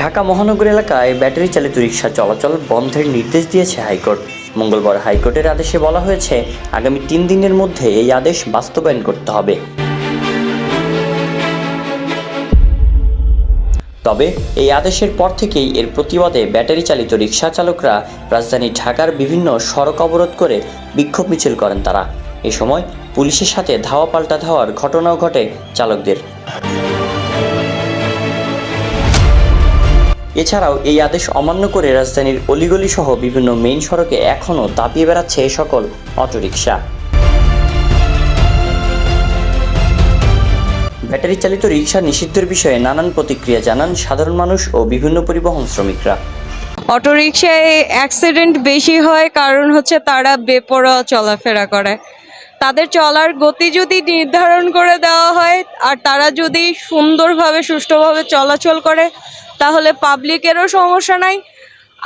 ঢাকা মহানগর এলাকায় ব্যাটারি চালিত রিক্সা চলাচল বন্ধের নির্দেশ দিয়েছে হাইকোর্ট। মঙ্গলবার হাইকোর্টের আদেশে বলা হয়েছে, আগামী তিন দিনের মধ্যে এই আদেশ বাস্তবায়ন করতে হবে। তবে এই আদেশের পর থেকেই এর প্রতিবাদে ব্যাটারি চালিত রিক্সা চালকরা রাজধানী ঢাকার বিভিন্ন সড়ক অবরোধ করে বিক্ষোভ মিছিল করেন তারা। এ সময় পুলিশের সাথে ধাওয়া পাল্টা ধাওয়ার ঘটনাও ঘটে চালকদের। এছাড়াও এই আদেশ অমান্য করে রাজধানীর অলিগলি সহ বিভিন্ন মেইন সড়কে এখনও দাপিয়ে বেড়াচ্ছে এই সকল অটোরিকশা। ব্যাটারি চালিত রিক্সা নিষিদ্ধের বিষয়ে নানান প্রতিক্রিয়া জানান সাধারণ মানুষ ও বিভিন্ন পরিবহন শ্রমিকরা। অটোরিকশায় অ্যাক্সিডেন্ট বেশি হয় কারণ হচ্ছে তারা বেপরোয়া চলাফেরা করে। তাদের চলার গতি যদি নির্ধারণ করে দেওয়া হয় আর তারা যদি সুন্দরভাবে, সুষ্ঠুভাবে চলাচল করে তাহলে পাবলিকেরও সমস্যা নাই।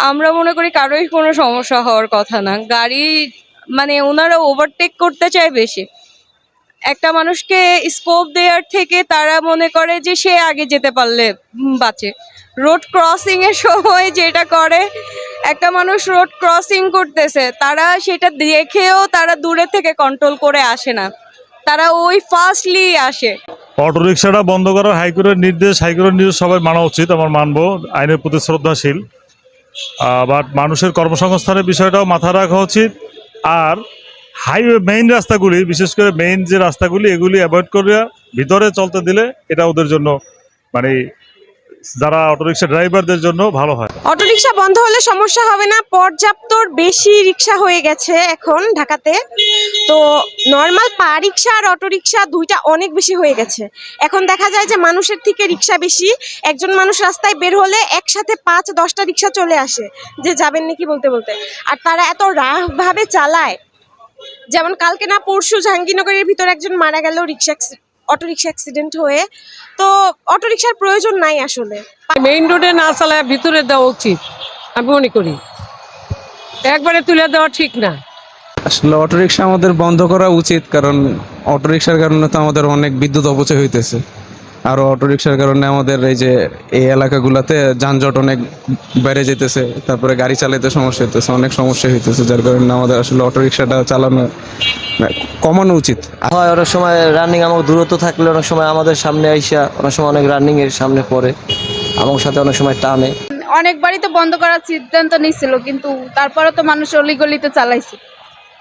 আমরা মনে করি কারোই কোনো সমস্যা হওয়ার কথা না। গাড়ি মানে ওনারা ওভারটেক করতে চায় বেশি। একটা মানুষকে স্কোপ দেওয়ার থেকে তারা মনে করে যে সে আগে যেতে পারলে বাঁচে। রোড ক্রসিং এর সময় যেটা করে, একটা মানুষ রোড ক্রসিং করতেছে, তারা সেটা দেখেও তারা দূরে থেকে কন্ট্রোল করে আসে না। তারা ওই ফাস্টলি আসে। অটোরিকশাটা বন্ধ করার হাইকোর্টের নির্দেশ হাইকোর্টের নির্দেশ সবাই মানা উচিত, আমার মানব, আইনের প্রতি শ্রদ্ধাশীল। বাট মানুষের কর্মসংস্থানের বিষয়টাও মাথায় রাখা উচিত। আর হাইওয়ে মেইন রাস্তাগুলি, বিশেষ করে মেইন যে রাস্তাগুলি, এগুলি অ্যাভয়েড করে ভিতরে চলতে দিলে এটা ওদের জন্য মানে যারা অটোরিকশা ড্রাইভারদের জন্য ভালো হয়। অটোরিকশা বন্ধ হলে সমস্যা হবে না, পর্যাপ্ত বেশি রিক্সা হয়ে গেছে এখন ঢাকাতে। তো নর্মাল পা রিক্সা আর অটোরিকশা দুইটা অনেক বেশি হয়ে গেছে। এখন দেখা যায় যে মানুষের থেকে রিক্সা বেশি, একজন মানুষ রাস্তায় বের হলে একসাথে পাঁচ, দশটা রিক্সা চলে আসে, যে যাবেন নাকি বলতে বলতে। আর তারা এত রাফভাবে চালায়, যেমন কালকে না পরশু জাহাঙ্গীরনগরের ভিতরে একজন মারা গেল রিক্সা অটো রিক্সা অ্যাক্সিডেন্ট হয়ে তো অটোরিকশার প্রয়োজন নাই আসলে। মেইন রোডে না চালায় ভিতরে দেওয়া উচিত। আমি মনে করি। একবারে তুলে দেওয়া ঠিক না। আসলে অটোরিক্সা আমাদের বন্ধ করা উচিত কারণ অটোরিকশার কারণে তো আমাদের অনেক বিদ্যুৎ অপচয় হইতেছে। আর অটোরিকশার কারণে আমাদের এই যে এই এলাকাগুলোতে যানজট অনেক বেড়ে যেতেছে তারপরে গাড়ি চালাতে সমস্যা হইতেছে অনেক সমস্যা হইতেছে যার কারণে আমাদের আসলে অটোরিকশাটা চালানো মানে কমানো উচিত। হয় অনেক সময় রানিং আমার দূরত্ব থাকলে অনেক সময় আমাদের সামনে আইসা অনেক সময় অনেক রানিং এর সামনে পড়ে আমার সাথে অনেক সময় টানে। অনেকবারই তো বন্ধ করার সিদ্ধান্ত নিছিল কিন্তু তারপরে তো মানুষ অলিগলিতে চালাইছে।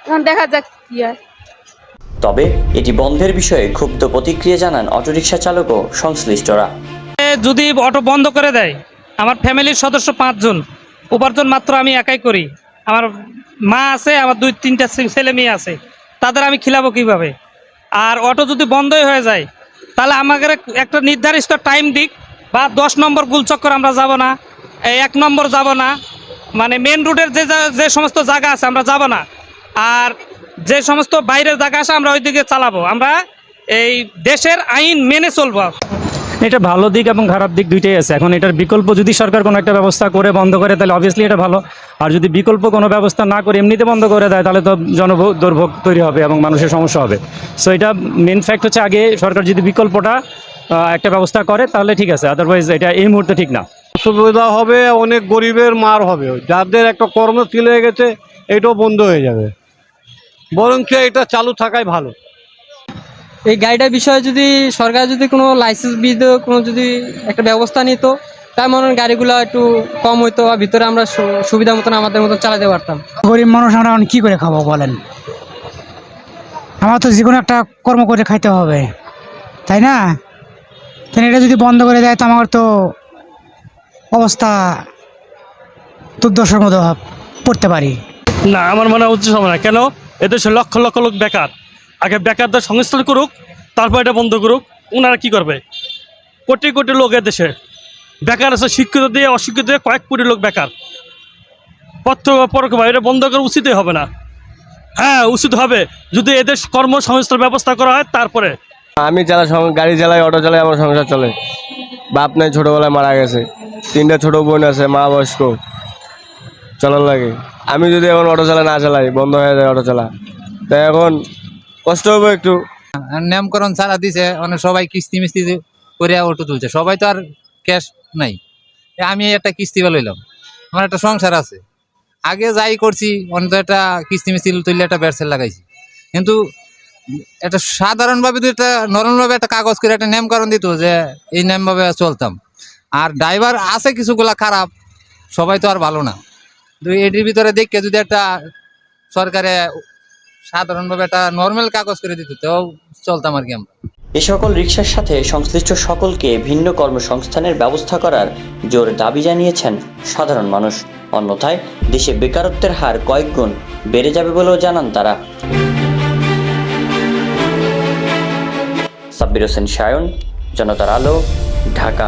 এখন দেখা যাক কি হয়। তবে এটি বন্ধের বিষয়ে ক্ষুব্ধ প্রতিক্রিয়া জানান অটোরিকশা চালক ও সংশ্লিষ্টরা। যদি অটো বন্ধ করে দেয়, আমার ফ্যামিলির সদস্য পাঁচজন, উপার্জন মাত্র আমি একাই করি। আমার মা আছে, আমার দুই, তিনটা ছেলে মেয়ে আছে, তাদের আমি খিলাবো কীভাবে? আর অটো যদি বন্ধই হয়ে যায়, তাহলে আমাদের একটা নির্ধারিত টাইম দিক, বা দশ নম্বর গুলচক্কর আমরা যাব না এক নম্বর যাব না মানে মেন রুটের যে যা- যে সমস্ত জায়গা আছে, আমরা যাব না। আর যে সমস্ত বাইরের জায়গা আসে আমরা ওইদিকে চালাবো। আমরা এই দেশের আইন মেনে চলবো। এটা ভালো দিক এবং খারাপ দিক দুইটাই আছে। এখন এটার বিকল্প যদি সরকার কোনো একটা ব্যবস্থা করে বন্ধ করে তাহলে অবভিয়াসলি এটা ভালো। আর যদি বিকল্প কোনো ব্যবস্থা না করে এমনিতে বন্ধ করে দেয় তাহলে তো জনভোগ দুর্ভোগ তৈরি হবে এবং মানুষের সমস্যা হবে। সো এটা মেন ফ্যাক্ট হচ্ছে আগে সরকার যদি বিকল্পটা একটা ব্যবস্থা করে তাহলে ঠিক আছে। আদারওয়াইজ এটা এই মুহূর্তে ঠিক না। সুবিধা হবে অনেক গরিবের মার হবে। যাদের একটা কর্ম হয়ে গেছে এটাও বন্ধ হয়ে যাবে। বরঞ্চ এটা চালু থাকাই ভালো। এই গাড়িটার বিষয়ে যদি সরকার যদি কোনো লাইসেন্স বিধ কোনো যদি একটা ব্যবস্থা নিত তার মনে হয় গাড়িগুলো একটু কম হইতো বা ভিতরে আমরা সুবিধা মতন আমাদের মতন চালাতে পারতাম। গরিব মানুষ আমরা এখন কি করে খাব বলেন? আমার তো যে কোনো একটা কর্ম করে খাইতে হবে তাই না? তাহলে এটা যদি বন্ধ করে দেয় তো আমার তো অবস্থা দুর্দশার মতো পড়তে পারি। না আমার মনে হয় উচিত হবে না। কেন? এদেশে লক্ষ লক্ষ লোক বেকার। আগে বেকারদের সংস্থান করুক, তারপর এটা বন্ধ করুক ওনারা কি করবে? কোটি কোটি লোক এদেশে। বেকার আছে, শিক্ষিত দিয়ে অশিক্ষিত দিয়ে কয়েক কোটি লোক বেকার। পত্র পরোক্ষ এটা বন্ধ করা উচিতই হবে না। হ্যাঁ উচিত হবে। যদি এদের কর্মসংস্থান ব্যবস্থা করা হয়, তারপরে। আমি চালা গাড়ি চালাই অটো চালাই আমার সংসার চলে। বাপ নাই, ছোটোবেলায় মারা গেছে। তিনটা ছোট বোন আছে, মা বয়স্ক। চলার লাগে। আমি যদি এখন অটো চালা না চালাই, বন্ধ হয়ে যায় অটো চালা। তাই এখন কষ্ট হবে একটু। নামকরণ ছাড়া দিছে মানে সবাই কিস্তি মিস্তি করে অটো তুলছে। সবাই তো আর ক্যাশ নাই। আমি একটা কিস্তি বা লইলাম। আমার একটা সংসার আছে। আগে যাই করছি, অন্তত একটা কিস্তি মিস্তি তুললে একটা ব্যাটসেল লাগাইছি। কিন্তু একটা সাধারণভাবে যদি একটা, নরমভাবে একটা কাগজ করে একটা নেমকরণ দিত যে, এই নামভাবে চলতাম। আর ড্রাইভার আছে কিছুগুলা খারাপ, সবাই তো আর ভালো না। তো এটির ভিতরে দেখে যদি একটা সরকারে সাধারণভাবে একটা নর্মাল কাগজ করে দিত, তো চলতাম আর কি আমরা। এ সকল রিক্সার সাথে সংশ্লিষ্ট সকলকে ভিন্ন কর্মসংস্থানের ব্যবস্থা করার জোর দাবি জানিয়েছেন সাধারণ মানুষ। অন্যথায় দেশে বেকারত্বের হার কয়েক গুণ বেড়ে যাবে বলেও জানান তারা। সাব্বির হোসেন সায়ন, জনতার আলো, ঢাকা।